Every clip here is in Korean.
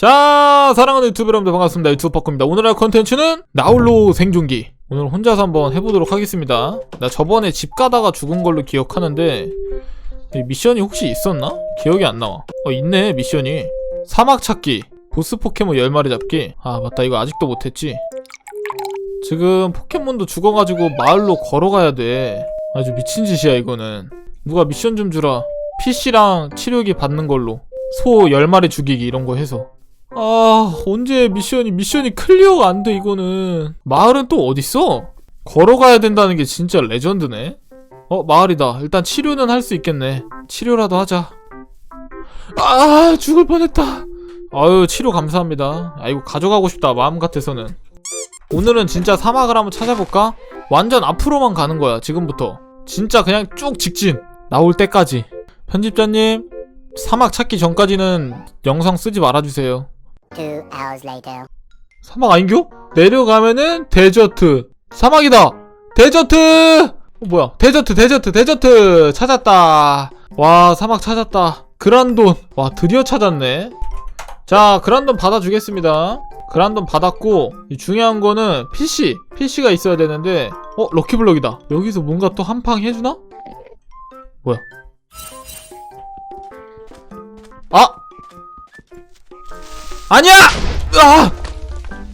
자, 사랑하는 유튜브 여러분들 반갑습니다. 유튜브 퍼크입니다. 오늘 할 컨텐츠는 나홀로 생존기. 오늘 혼자서 한번 해보도록 하겠습니다. 나 저번에 집 가다가 죽은 걸로 기억하는데 이 미션이 혹시 있었나? 기억이 안 나와. 어, 있네, 미션이. 사막 찾기. 보스 포켓몬 10마리 잡기. 아, 맞다. 이거 아직도 못했지. 지금 포켓몬도 죽어가지고 마을로 걸어가야 돼. 아주 미친 짓이야, 이거는. 누가 미션 좀 주라. PC랑 치료기 받는 걸로. 소 10마리 죽이기 이런 거 해서. 아, 언제 미션이, 미션이 클리어가 안 돼, 이거는. 마을은 또 어딨어? 걸어가야 된다는 게 진짜 레전드네. 어, 마을이다. 일단 치료는 할 수 있겠네. 치료라도 하자. 아, 죽을 뻔했다. 아유, 치료 감사합니다. 아, 이거 가져가고 싶다, 마음 같아서는. 오늘은 진짜 사막을 한번 찾아볼까? 완전 앞으로만 가는 거야, 지금부터. 진짜 그냥 쭉 직진. 나올 때까지. 편집자님, 사막 찾기 전까지는 영상 쓰지 말아주세요. Hours later. 사막 아닌겨? 내려가면은 데저트. 사막이다! 데저트! 어, 뭐야? 데저트, 데저트, 데저트! 찾았다. 와, 사막 찾았다. 그란돈. 와, 드디어 찾았네. 자, 그란돈 받아주겠습니다. 그란돈 받았고, 이 중요한 거는 PC. PC가 있어야 되는데, 어, 럭키블럭이다. 여기서 뭔가 또 한 팡 해주나? 뭐야? 아! 아니야! 아!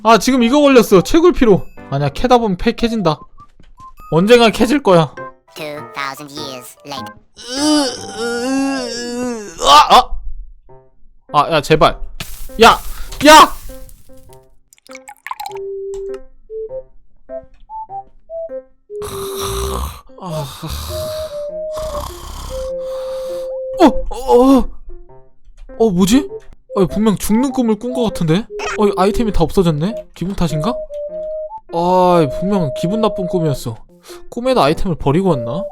아 지금 이거 걸렸어 채굴 피로 아니야 캐다 보면 패 캐진다 언젠가 캐질 거야 years later. 아! 아! 아, 야, 제발. 야! 야! 아. 어, 어, 어, 어, 뭐지? 어, 분명 죽는 꿈을 꾼 것 같은데? 어, 아이템이 다 없어졌네? 기분 탓인가? 아, 분명 기분 나쁜 꿈이었어. 꿈에다 아이템을 버리고 왔나?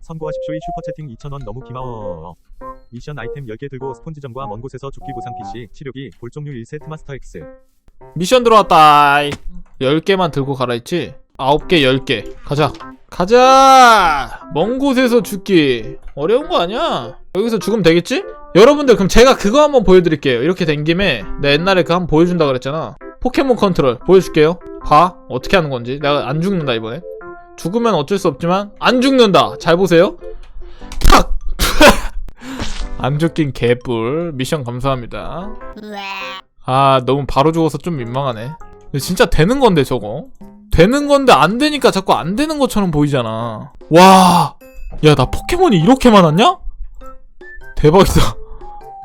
선고하십시오의 슈퍼채팅 2,000원 너무 기마워. 미션 아이템 10개 들고 스폰지점과 먼 곳에서 죽기 보상 PC, 치료기, 볼종류 1세트 마스터 X. 미션 들어왔다. 10개만 들고 가라 했지? 9개, 10개. 가자. 가자! 먼 곳에서 죽기. 어려운 거 아니야? 여기서 죽으면 되겠지? 여러분들, 그럼 제가 그거 한번 보여드릴게요. 이렇게 된 김에, 내 옛날에 그거 한번 보여준다 그랬잖아. 포켓몬 컨트롤. 보여줄게요. 봐. 어떻게 하는 건지. 내가 안 죽는다, 이번에. 죽으면 어쩔 수 없지만, 안 죽는다. 잘 보세요. 탁! 안 죽긴 개뿔. 미션 감사합니다. 아, 너무 바로 죽어서 좀 민망하네. 진짜 되는 건데, 저거. 되는 건데 안 되니까 자꾸 안 되는 것처럼 보이잖아. 와! 야, 나 포켓몬이 이렇게 많았냐? 대박이다.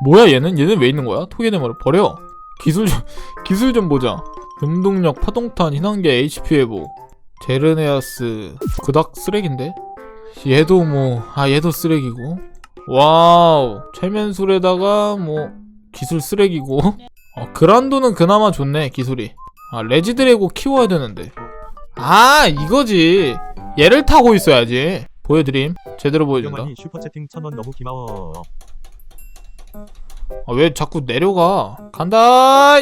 뭐야, 얘는? 얘는 왜 있는 거야? 토게네모를 버려. 기술 좀, 기술 좀 보자. 음동력, 파동탄, 희난계, HP 회복. 제르네아스. 그닥 쓰레기인데? 얘도 뭐, 아, 얘도 쓰레기고. 와우. 최면술에다가 뭐, 기술 쓰레기고. 어, 그란도는 그나마 좋네, 기술이. 아, 레지드래고 키워야 되는데. 아, 이거지. 얘를 타고 있어야지. 보여드림. 제대로 보여준다. 슈퍼채팅 1,000원 너무 기마워. 아, 왜 자꾸 내려가? 간다!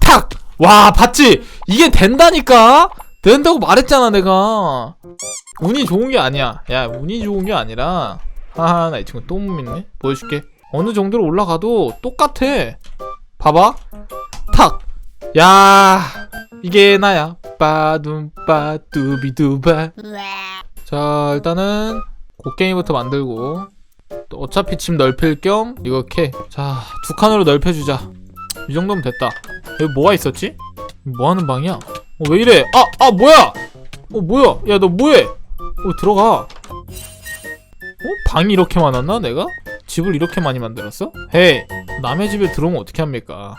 탁! 와, 봤지? 이게 된다니까? 된다고 말했잖아, 내가. 운이 좋은 게 아니야. 야, 운이 좋은 게 아니라. 하하, 나 이 친구 또 못 믿네. 보여줄게. 어느 정도로 올라가도 똑같아. 봐봐. 탁! 야, 이게 나야. 빠둠빠 뚜비두바. 자, 일단은 곡괭이부터 만들고 또 어차피 집 넓힐 겸 캐. 자, 두 칸으로 넓혀주자. 이 정도면 됐다. 여기 뭐가 있었지? 뭐 하는 방이야? 어, 왜 이래? 아, 아, 뭐야? 어, 뭐야? 야, 너 뭐해? 어, 들어가. 어? 방이 이렇게 많았나, 내가? 집을 이렇게 많이 만들었어? 헤이, 남의 집에 들어오면 어떻게 합니까?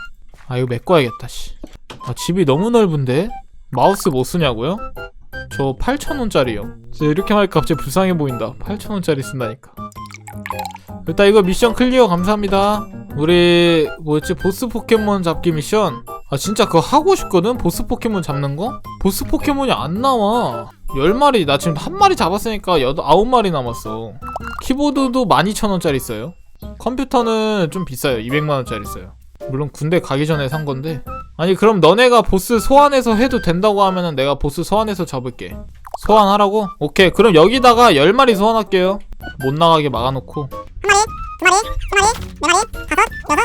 아, 이거 메꿔야겠다, 씨. 아, 집이 너무 넓은데? 마우스 못 쓰냐고요? 저 8,000원짜리요. 이렇게 하니까 갑자기 불쌍해 보인다. 8,000원짜리 쓴다니까. 일단 이거 미션 클리어 감사합니다. 우리 뭐였지? 보스 포켓몬 잡기 미션. 아 진짜 그거 하고 싶거든? 보스 포켓몬 잡는 거? 보스 포켓몬이 안 나와. 10마리 나 지금 한 마리 잡았으니까 8, 9마리 남았어. 키보드도 12,000원짜리 있어요. 컴퓨터는 좀 비싸요. 200만원짜리 있어요. 물론 군대 가기 전에 산 건데. 아니 그럼 너네가 보스 소환해서 해도 된다고 하면은 내가 보스 소환해서 잡을게. 소환하라고? 오케이 그럼 여기다가 10마리 소환할게요. 못 나가게 막아놓고 두 마리, 두 마리, 네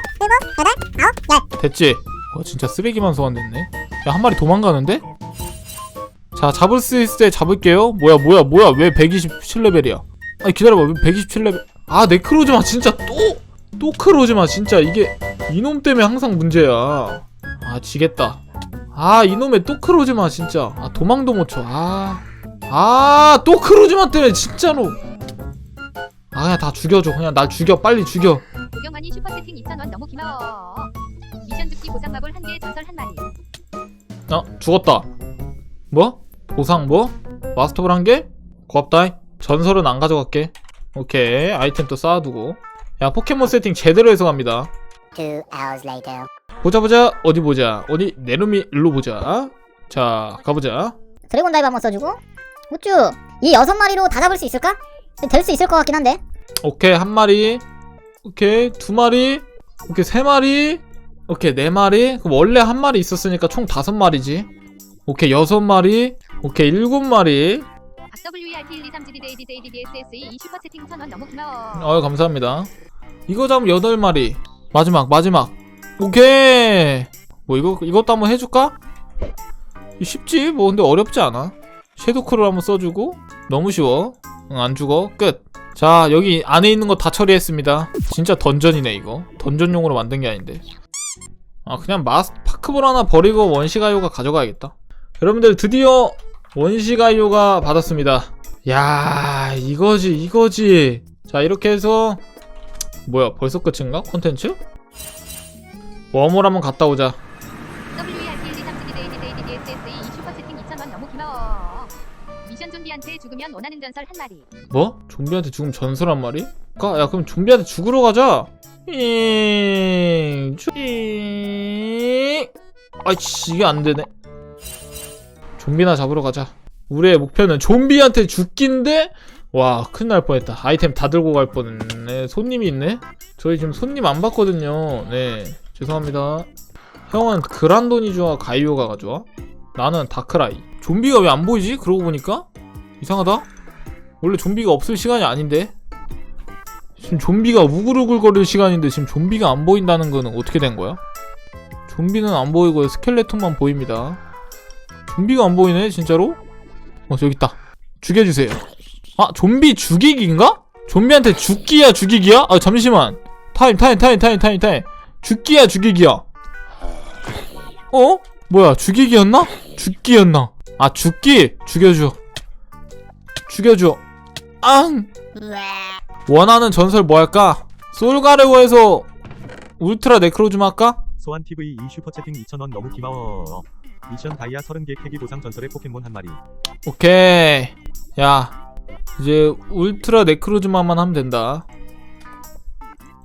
마리, 됐지? 와 진짜 쓰레기만 소환됐네. 야 한 마리 도망가는데? 자 잡을 수 있을 때 잡을게요. 뭐야 뭐야 뭐야? 왜 127레벨이야? 아니 기다려봐. 왜 127레벨? 아 네크로즈마 진짜 또! 또 크로즈마. 진짜 이게 이놈 때문에 항상 문제야. 아 지겠다. 아 이놈의 또 크로즈마 진짜. 아 도망도 못 쳐. 아아또 크로즈마 때문에 진짜로 아 그냥 다 죽여줘. 그냥 날 죽여. 빨리 죽여. 고경환이 슈퍼채팅 2,000원 너무 기마워. 미션 죽기 보상 마블 한개 전설 한 마리. 어 죽었다. 뭐? 보상 뭐? 마스터볼 한 개? 고맙다 전설은 안 가져갈게. 오케이. 아이템 또 쌓아두고. 야 포켓몬 세팅 제대로 해서 갑니다. Two hours later. 보자 보자. 어디 보자. 어디? 내놈이 일로 보자. 자 가보자. 드래곤 다이브 한번 써주고. 우쭈 이 여섯 마리로 다 잡을 수 있을까? 될 수 있을 것 같긴 한데. 오케이 한 마리. 오케이 두 마리. 오케이 세 마리. 오케이 네 마리. 그럼 원래 한 마리 있었으니까 총 다섯 마리지. 오케이 여섯 마리. 오케이 일곱 마리. WERT 1 2 3 GD DD DDSSE 이 슈퍼채팅 1,000원 너무 기마워. 어유 감사합니다. 이거 잡으면 여덟 마리. 마지막 마지막. 오케이. 뭐 이거 이것도 한번 해줄까? 쉽지? 뭐 근데 어렵지 않아. 섀도크를 한번 써주고. 너무 쉬워 응, 안 죽어 끝 자 여기 안에 있는 거 다 처리했습니다 진짜 던전이네 이거 던전용으로 만든 게 아닌데 아 그냥 마스 파크볼 하나 버리고 원시가요가 가져가야겠다 여러분들 드디어 원시가요가 받았습니다 야 이거지 이거지 자 이렇게 해서 뭐야 벌써 끝인가 콘텐츠? 웜을 한번 갔다 오자 미션 좀비한테 죽으면 원하는 전설 한 마리. 뭐? 좀비한테 죽으면 전설 한 마리? 가? 야 그럼 좀비한테 죽으러 가자! 잉 쭈- 잉. 아이씨 이게 안 되네. 좀비나 잡으러 가자. 우리의 목표는 좀비한테 죽기인데? 와 큰일 날 뻔했다. 아이템 다 들고 갈 뻔했네. 손님이 있네? 저희 지금 손님 안 받거든요. 네 죄송합니다. 형은 그란도니주와 가이오가 가져와 나는 다크라이. 좀비가 왜 안 보이지? 그러고 보니까 이상하다 원래 좀비가 없을 시간이 아닌데 지금 좀비가 우글우글거릴 시간인데 지금 좀비가 안 보인다는 거는 어떻게 된 거야? 좀비는 안 보이고 스켈레톤만 보입니다 좀비가 안 보이네 진짜로? 어 저기 있다 죽여주세요 아 좀비 죽이기인가? 좀비한테 죽기야 죽이기야? 아 잠시만 타임 타임 타임 타임 타임 타임 죽기야 죽이기야 어? 뭐야 죽이기였나? 죽기였나? 아 죽기 죽여줘 죽여줘 앙 원하는 전설 뭐 할까? 솔가레오에서 울트라 네크로즘 할까? 소환 TV 이 슈퍼채팅 2,000원 너무 기마워. 미션 다이아 30개 캐기 보상 전설의 포켓몬 한 마리. 오케이 야 이제 울트라 네크로즈마만 하면 된다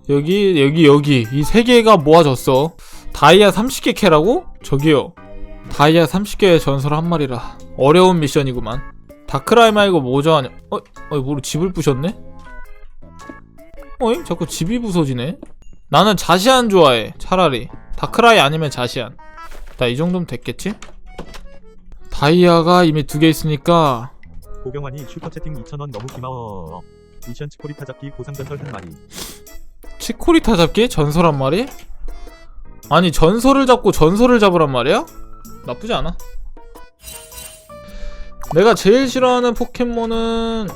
여기 여기 여기 이 세 개가 모아졌어 다이아 30개 캐라고? 저기요 다이아 30개의 전설 한 마리라 어려운 미션이구만 다크라이 말고 뭐 좋아하냐 어? 어 뭐로 집을 부셨네? 어이? 자꾸 집이 부서지네 나는 자시안 좋아해 차라리 다크라이 아니면 자시안 나 이 정도면 됐겠지? 다이아가 이미 두 개 있으니까 고경환이 슈퍼채팅 2,000원 너무 기마워. 미션 치코리타 잡기 보상 전설 한 마리. 치코리타 잡기? 전설 한 마리? 아니 전설을 잡고 전설을 잡으란 말이야? 나쁘지 않아 내가 제일 싫어하는 포켓몬은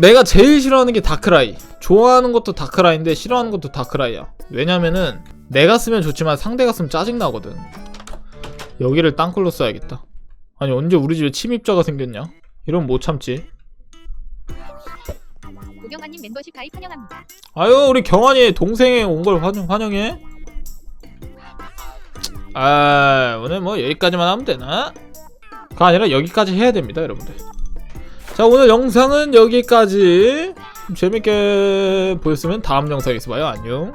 내가 제일 싫어하는 게 다크라이. 좋아하는 것도 다크라이인데 싫어하는 것도 다크라이야. 왜냐면은 내가 쓰면 좋지만 상대가 쓰면 짜증나거든. 여기를 땅굴로 써야겠다. 아니 언제 우리 집에 침입자가 생겼냐? 이러면 못 참지. 고경환님 멤버십 가입 환영합니다. 아유 우리 경환이 동생이 온 걸 환영, 환영해. 아 오늘 뭐 여기까지만 하면 되나? 가 아니라 여기까지 해야 됩니다 여러분들. 자 오늘 영상은 여기까지. 재밌게 보셨으면 다음 영상에서 봐요. 안녕